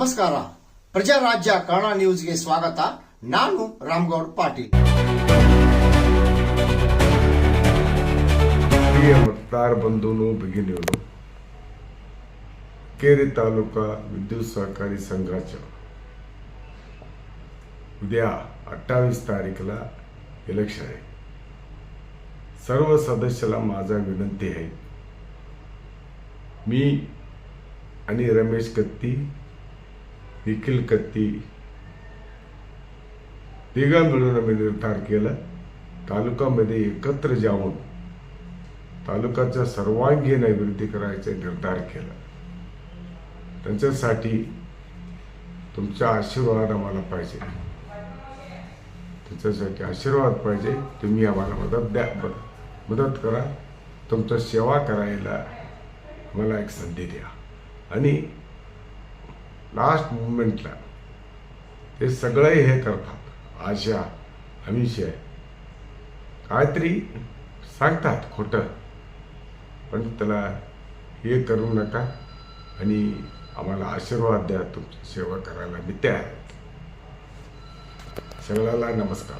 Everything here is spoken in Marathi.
ನಮಸ್ಕಾರ ಪ್ರಜಾರಾಜ್ಯ ಕನ್ನಡ ನ್ಯೂಸ್ಗೆ ಸ್ವಾಗತ ನಾನು ರಾಮ್ಗೌಡ್ ಪಾಟೀಲ್ प्रिय मतदार बंधूंनो भगिनींनो केरी तालुका विद्युत सहकारी संघाच्या उद्या अठ्ठावीस तारीखला इलेक्शन आहे सर्व सदस्याला माझा विनंती आहे मी आणि रमेश कत्ती निखिल कत्ती. तिघा मिळून आम्ही निर्धार केला. तालुकामध्ये एकत्र जाऊन तालुक्याचा सर्वांगीण अभिवृद्धी करायचा निर्धार केला. त्यांच्यासाठी तुमचा आशीर्वाद आम्हाला पाहिजे. त्याच्यासाठी आशीर्वाद पाहिजे. तुम्ही आम्हाला मदत द्या. मदत करा. तुमचं सेवा करायला मला एक संधी द्या. आणि लास्ट मुवमेंटला ते सगळे हे करतात. आशा अमिषय काहीतरी सांगतात खोटं. पण त्याला हे करू नका आणि आम्हाला आशीर्वाद द्या तुमची सेवा करायला. मी त्या सगळ्याला नमस्कार.